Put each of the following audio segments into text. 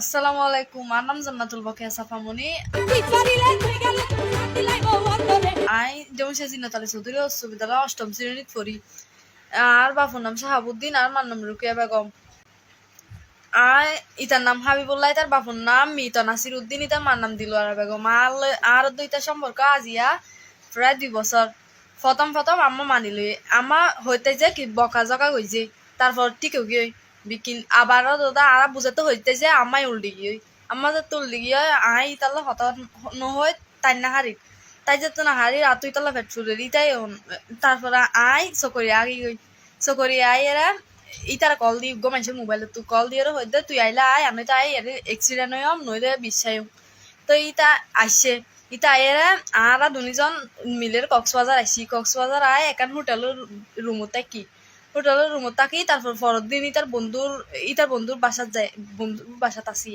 আসসালামু আলাইকুম আমার নাম জান্নাতুল আই যেমন আলী চৌধুরী উচ্চ বিদ্যালয় অষ্টম শ্রেণীত পড়ি আর বাপুর নাম শাহাবুদ্দিন, আর মার নাম রুকিয়া বেগম। আর ইতার নাম হাবিবুল্লাহ তার বাপুর নাম মিতা নাসির উদ্দিন, ইতার মার নাম বেগম। আর আর দুইটা সম্পর্ক আজিয়া প্রায় দুই বছর। প্রথম প্রথম আম্মা মানিল আমা হইতে যে কি বকা জকা হয়েছে তারপর ঠিক গিয়ে বিকিন, আবারও দাদা আর বুঝাতে হইতে যে আমায় উল্টি গিয়ে আম্মা যে তুললি গিয়ে আই তাহলে হঠাৎ নহয়, তাই না হারি? তাই যে তো না হারি আর তুই তাহলে ফেট ফুলের ইতাই তারপরে আই চকরি আগি গই চকরি আই এরা ইতার কল দি, গো মানুষের মোবাইলে তুই কল দিয়ে হইতে, তুই আইলা আই আমি তো আই এর এক্সিডেন্ট হইম নইলে বিশ্বাই তো ইতা আসছে ইতা এরা আর দুজন মিলের কক্সবাজার আইসি, কক্সবাজার আয় একান হোটেলের রুমত থাকি হোটেলের রুমত থাকি তারপর পরের দিন ইতার বন্ধুর ইতার বন্ধুর বাসাত যায় বন্ধুর বাসাত আসি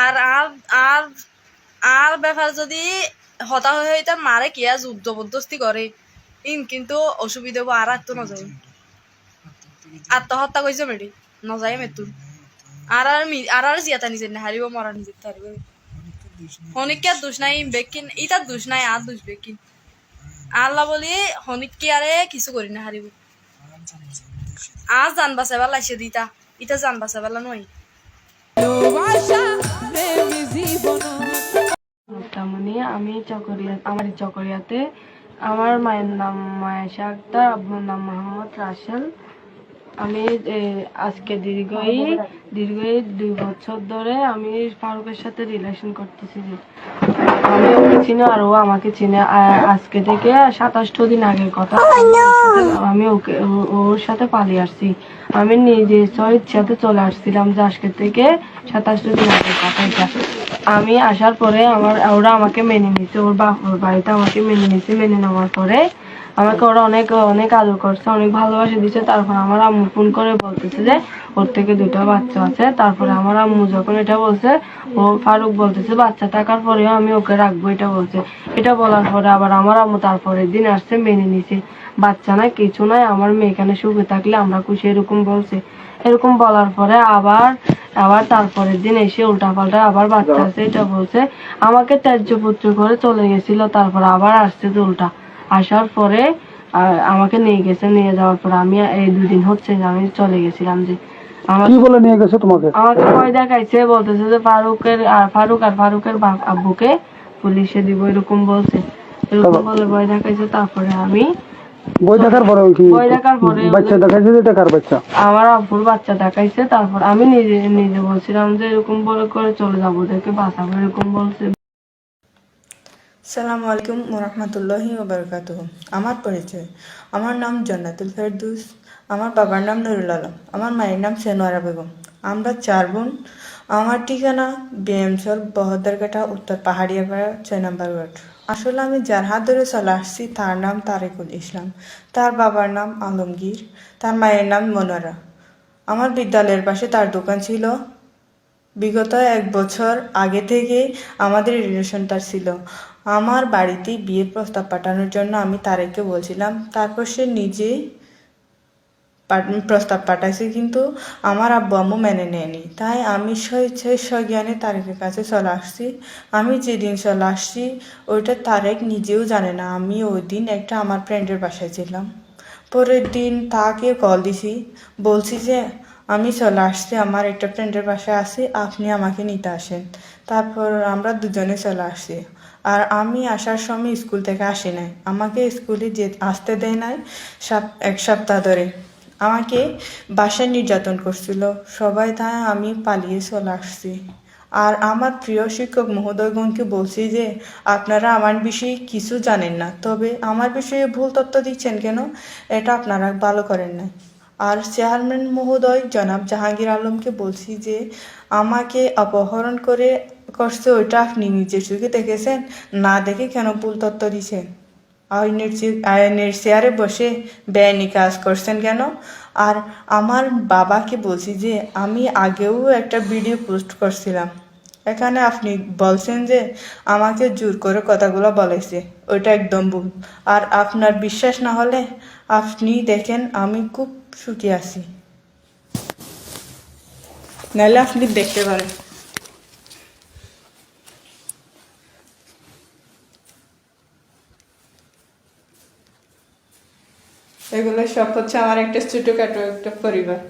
আর আর আর আর ব্যাপার যদি হতা হয়ে ইতার মারে কিয়া যুদ্ধ জবরদস্তি করে? ইন কিন্তু অসুবিধা হব আর আত্ম নজয় আত্মহত্যা কইছে মেডি নজাই মেতুর আর আর মি- আর আর জিয়াতা নিজে না হারিব মরা নিজে হারিব হনিককে দোষ নাই। বেকিন ইতার দোষ নাই আর দোষ বেকিন। আল্লাহ বলি হনিককে আরে কিছু করি না হারিব। আজ জান বাঁচাবার লাইছে দিতা ইটা জান বাঁচাবার নয়। তেমনি আমি চকরিয়া আমার চকরিয়াতে আমার মায়ের নাম মায়েশা আক্তার, আব্বুর নাম মোহাম্মদ রাসেল। আমি আজকে দীর্ঘই দীর্ঘই দুই বছর ধরে আমি ফারুকের সাথে রিলেশন করতেছি আমি ওকে চিনি আর ও আমাকে চিনে। আজকে থেকে সাতাশটো দিন আগের কথা। আমি ওকে ওর সাথে পালিয়ে আসছি। আমি নিজে ইচ্ছাতে চলে আসছিলাম যে আজকে থেকে সাতাশটো দিন আগের কথা এটা। আমি আসার পরে আমার ওরা আমাকে মেনে নিছে ওর বাপুর বাড়িতে আমাকে মেনে নিছে মেনে নেওয়ার পরে আমাকে ওরা অনেক অনেক আদর করছে, অনেক ভালোবাসা দিচ্ছে। তারপর আমার আম্মু ফোন করে বলতেছে যে, ওর থেকে দুটো বাচ্চা আছে। তারপরে আমার আম্মু যখন এটা বলছে, ও ফারুক বলতেছে, বাচ্চা থাকার পরেও আমি ওকে রাখব, এটা বলছে। এটা বলার পরে আবার আমার আম্মু তারপরের দিন আসছে, মেনে নিছে। বাচ্চা নাই, কিছু নাই, আমার মেয়ে এখানে সুখে থাকলে আমরা খুশি, এরকম বলছে। এরকম বলার পরে আবার আবার তারপরের দিন এসে উল্টা পাল্টা আবার বাচ্চা আছে, এটা বলছে। আমাকে ত্যায্য পুত্র করে চলে গেছিল, তারপর আবার আসছে উল্টা। আসার পরে আমাকে নিয়ে গেছে নিয়ে যাওয়ার পর আমি এই দুদিন হচ্ছে যে আমি চলে গেছিলাম যে কি বলে নিয়ে গেছে তোমাকে? আমাকে ভয় দেখাইছে বলতেছে যে ফারুকের আর ফারুক আর ফারুকের আব্বুকে পুলিশে দিব এরকম বলছে। এরকম বলে ভয় দেখাইছে তারপরে আমি বই দেখার পরে কি বই দেখার পরে বাচ্চা দেখাইছে যে এটা কার বাচ্চা? আমার আব্বুর বাচ্চা দেখাইছে তারপর আমি নিজে নিজে বলছিলাম যে এরকম বলে করে চলে যাব ওদেরকে বাঁচাবো এরকম বলছে। সালামু আলাইকুম ওরহমতুল্লাহি ওবরকাত আমার পরিচয়। আমার নাম জান্নাতুল ফেরদুস। আমার বাবার নাম নুরুল আলম। আমার মায়ের নাম সেনোয়ারা বেগম। আমরা চার বোন। আমার ঠিকানা বিএমসল বহদ্দারঘাটা, উত্তর পাহাড়িয়াপাড়া, ছয় নম্বর ওয়ার্ড। আসলে আমি যার হাত ধরে চলে আসছি, তার নাম তারেকুল ইসলাম। তার বাবার নাম আলমগীর। তার মায়ের নাম মনোয়ারা। আমার বিদ্যালয়ের পাশে তার দোকান ছিল। বিগত এক বছর আগে থেকে আমাদের রিলেশনটা ছিল। আমার বাড়িতে বিয়ের প্রস্তাব পাঠানোর জন্য আমি তারেককে বলছিলাম, তারপর সে নিজে পাঠ- প্রস্তাব পাঠাইছে, কিন্তু আমার আব্বু আম্মু মেনে নেয়নি। তাই আমি স্বেচ্ছায় স্বজ্ঞানে তারেকের কাছে চলে আসছি। আমি যেদিন চলে আসছি, ওইটা তারেক নিজেও জানে না। আমি ওই দিন একটা আমার ফ্রেন্ডের বাসায় ছিলাম। পরের দিন তাকে কল দিছি, বলছি যে, আমি চলে আসছি, আমার একটা ফ্রেন্ডের বাসায় আসি আপনি আমাকে নিতে আসেন। তারপর আমরা দুজনে চলে আসছি। আর আমি আসার সময় স্কুল থেকে আসি নাই। আমাকে স্কুলে যে আসতে দেয় নাই সাপ- এক সপ্তাহ ধরে। আমাকে বাসায় নির্যাতন করছিল। সবাই তাই আমি পালিয়ে চলে আসছি। আর আমার প্রিয় শিক্ষক মহোদয়গণকে বলছি যে, আপনারা আমার বিষয়ে কিছু জানেন না। তবে আমার বিষয়ে ভুল তথ্য দিচ্ছেন কেন? এটা আপনারা ভালো করেন না আর চেয়ারম্যান মহোদয় জনাব জাহাঙ্গীর আলমকে বলছি যে, আমাকে অপহরণ করে করছে, ওইটা আপনি নিজের চোখে দেখেছেন? না দেখে কেন ভুল তত্ত্ব দিচ্ছেন আইনের আইনের চেয়ারে বসে বেআইনি কাজ করছেন কেন? আর আমার বাবাকে বলছি যে, আমি আগেও একটা ভিডিও পোস্ট করছিলাম। এখানে আপনি বলছেন যে, আমাকে জোর করে কথাগুলো বলেছে। ওইটা একদম ভুল। আর আপনার বিশ্বাস না হলে আপনি দেখেন, আমি খুব সুখী আছি। নাহলে আপনি দেখতে পারেন। এগুলো সব হচ্ছে আমার একটা ছোটোখাটো একটা পরিবার।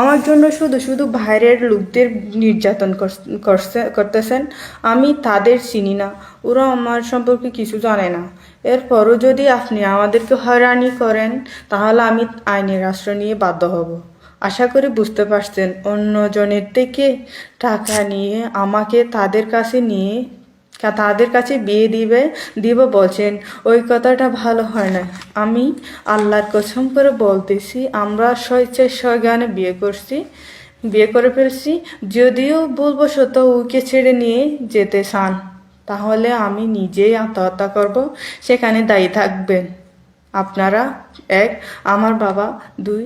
আমার জন্য শুধু শুধু বাইরের লোকদের নির্যাতন করতেছেন, আমি তাদের চিনি না, ওরা আমার সম্পর্কে কিছু জানে না। এরপরও যদি আপনি আমাদেরকে হয়রানি করেন, তাহলে আমি আইনের আশ্রয় নিয়ে বাধ্য হব। আশা করি বুঝতে পারছেন, অন্যজনের থেকে টাকা নিয়ে আমাকে তাদের কাছে নিয়ে তাদের কাছে বিয়ে দিবে, দিব বলছেন। ওই কথাটা ভালো হয় না। আমি আল্লাহর কসম করে বলতেছি, আমরা স্বেচ্ছায় স্বজ্ঞানে বিয়ে করছি, বিয়ে করে ফেলছি। যদিও ভুলবশত ওকে ছেড়ে নিয়ে যেতে চান, তাহলে আমি নিজেই আত্মহত্যা করব, সেখানে দায়ী থাকবেন। আপনারা এক, আমার বাবা, দুই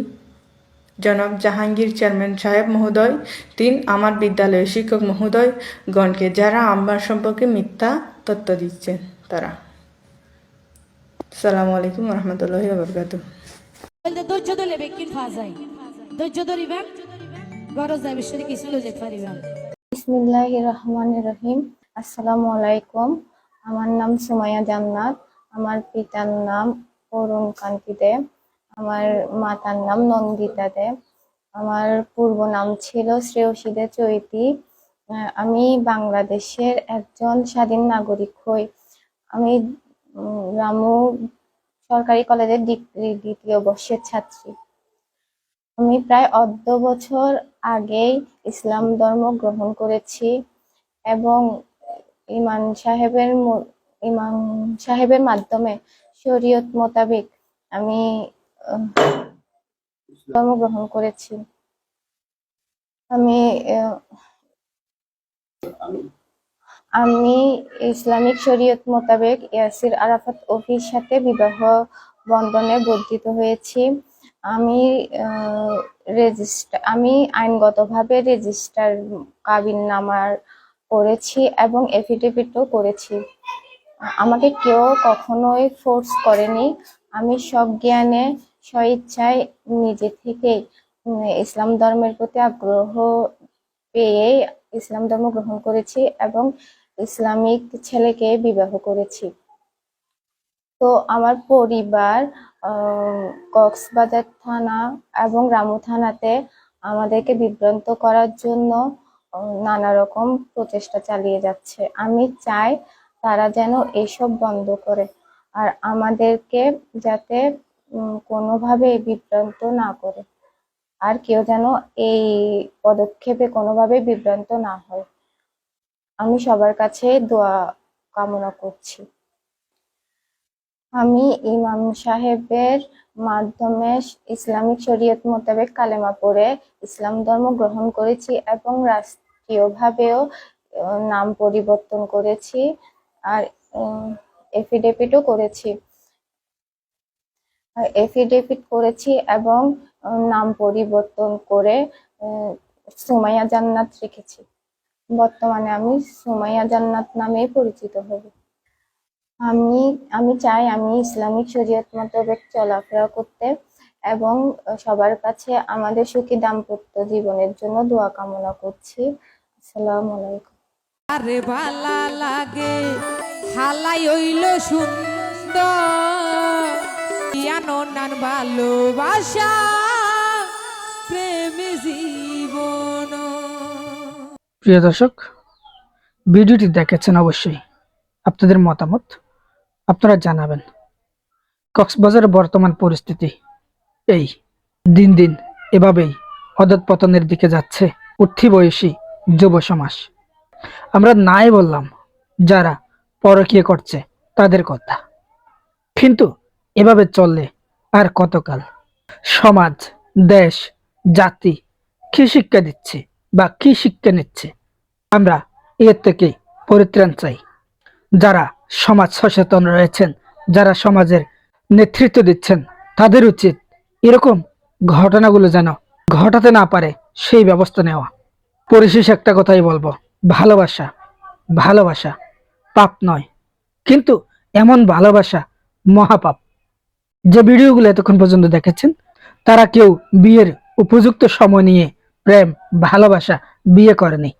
জনাব জাহাঙ্গীর চেয়ারম্যান সাহেব মহোদয় তিন আমার বিদ্যালয়ের শিক্ষক মহোদয় গণকে যারা আমার সম্পর্কে মিথ্যা তথ্য দিচ্ছেন তারা। সালামু আলাইকুম রহমতুল্লাহ বরকাত ধৈর্য ধরলে বেকিন পাওয়া ধৈর্য ধরিবেন গরজ যায় বিষয়ে কিছু লয়ে পারিবেন বিসমিল্লাহ রহমান রহিম। আসসালামু আলাইকুম। আমার নাম সুমাইয়া জান্নাত। আমার পিতার নাম অরুণ কান্তি দেব আমার মাতার নাম নন্দিতা দেব আমার পূর্ব নাম ছিল শ্রেয়সী দে চৈতি আমি বাংলাদেশের একজন স্বাধীন নাগরিক হই। আমি রামু সরকারি কলেজের ডিগ্রি দ্বিতীয় বর্ষের ছাত্রী। আমি প্রায় অর্ধ বছর আগেই ইসলাম ধর্ম গ্রহণ করেছি এবং ইমান সাহেবের ইমাম সাহেবের মাধ্যমে শরীয়ত মোতাবেক আমি আহ, ধর্ম গ্রহণ করেছি। আমি আমি ইসলামিক শরীয়ত মোতাবেক ইয়াসির আরাফাত অফির সাথে বিবাহ বন্ধনে বর্ধিত হয়েছি। আমি রেজিস্টার আমি আইনগতভাবে রেজিস্টার কাবিন নামার করেছি এবং এফিডেভিটও করেছি। আমাকে কেউ কখনোই ফোর্স করেনি। আমি সজ্ঞানে স্বইচ্ছায় নিজে থেকেই ইসলাম ধর্মের প্রতি আগ্রহ পেয়ে ইসলাম ধর্ম গ্রহণ করেছি এবং ইসলামিক ছেলেকে বিবাহ করেছি। তো আমার পরিবার কক্সবাজার থানা এবং রামু থানাতে আমাদেরকে বিভ্রান্ত করার জন্য নানা রকম প্রচেষ্টা চালিয়ে যাচ্ছে। আমি চাই তারা যেন এইসব বন্ধ করে। আর আমাদেরকে যাতে কোনোভাবে বিভ্রান্ত না করে। আর কেউ যেন এই পদক্ষেপে কোনোভাবে বিভ্রান্ত না হয়। আমি সবার কাছে দোয়া কামনা করছি। আমি ইমাম সাহেবের মাধ্যমে ইসলামিক শরীয়ত মোতাবেক কালেমা পড়ে ইসলাম ধর্ম গ্রহণ করেছি এবং রাষ্ট্রীয়ভাবেও নাম পরিবর্তন করেছি আর এফিডেভিটও করেছি। এফিডেভিট করেছি এবং নাম পরিবর্তন করে সুমাইয়া জান্নাত রেখেছি। বর্তমানে আমি সুমাইয়া জান্নাত নামেই পরিচিত হব। আমি আমি চাই আমি ইসলামিক শরীয়ত মোতাবেক চলাফেরা করতে এবং সবার কাছে আমাদের সুখী দাম্পত্য জীবনের জন্য দোয়া কামনা করছি। আসসালামু আলাইকুম। আরে ভালা লাগে, হালাই হইল সুন্দর। ইয়ানো নান ভালোবাসা, প্রেমে জীবন। প্রিয় দর্শক, ভিডিওটি দেখেছেন অবশ্যই। আপনাদের মতামত আপনারা জানাবেন। কক্সবাজারের বর্তমান পরিস্থিতি এই, দিন দিন এভাবেই অধঃপতনের দিকে যাচ্ছে উঠতি বয়সী যুব সমাজ। আমরা নাই বললাম, যারা পরকীয় করছে তাদের কথা। কিন্তু এভাবে চললে আর কতকাল? সমাজ, দেশ, জাতি কি শিক্ষা দিচ্ছে বা কি শিক্ষা নিচ্ছে? আমরা এর থেকে পরিত্রাণ চাই। যারা সমাজ সচেতন রয়েছেন, যারা সমাজের নেতৃত্ব দিচ্ছেন, তাদের উচিত এরকম ঘটনাগুলো যেন ঘটাতে না পারে সেই ব্যবস্থা নেওয়া। পরিশেষ একটা কথাই বলব, ভালোবাসা ভালোবাসা পাপ নয়, কিন্তু এমন ভালোবাসা মহাপাপ। যে ভিডিওগুলো এতক্ষণ পর্যন্ত দেখেছেন, তারা কেউ বিয়ের উপযুক্ত সময় নিয়ে প্রেম, ভালোবাসা, বিয়ে করেনি।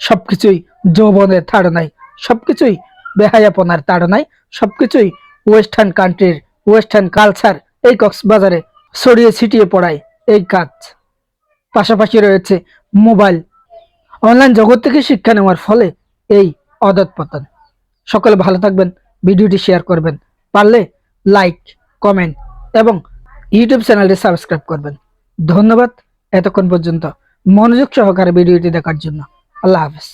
সবকিছুই যৌবনের তাড়নায়, সবকিছুই বেহায়াপনার তাড়নায়, সবকিছুই ওয়েস্টার্ন কান্ট্রির, ওয়েস্টার্ন কালচার, এই কক্সবাজারে ছড়িয়ে ছিটিয়ে পড়ায় এই কাজ। পাশাপাশি রয়েছে মোবাইল। অনলাইন জগৎ থেকে শিক্ষা নেওয়ার ফলে এই অদৎপতন সকলে ভালো থাকবেন, ভিডিওটি শেয়ার করবেন। পারলে লাইক কমেন্ট এবং ইউটিউব চ্যানেলটি সাবস্ক্রাইব করবেন। ধন্যবাদ এতক্ষণ পর্যন্ত। মনোযোগ সহকারে ভিডিওটি দেখার জন্য। আল্লাহ হাফেজ।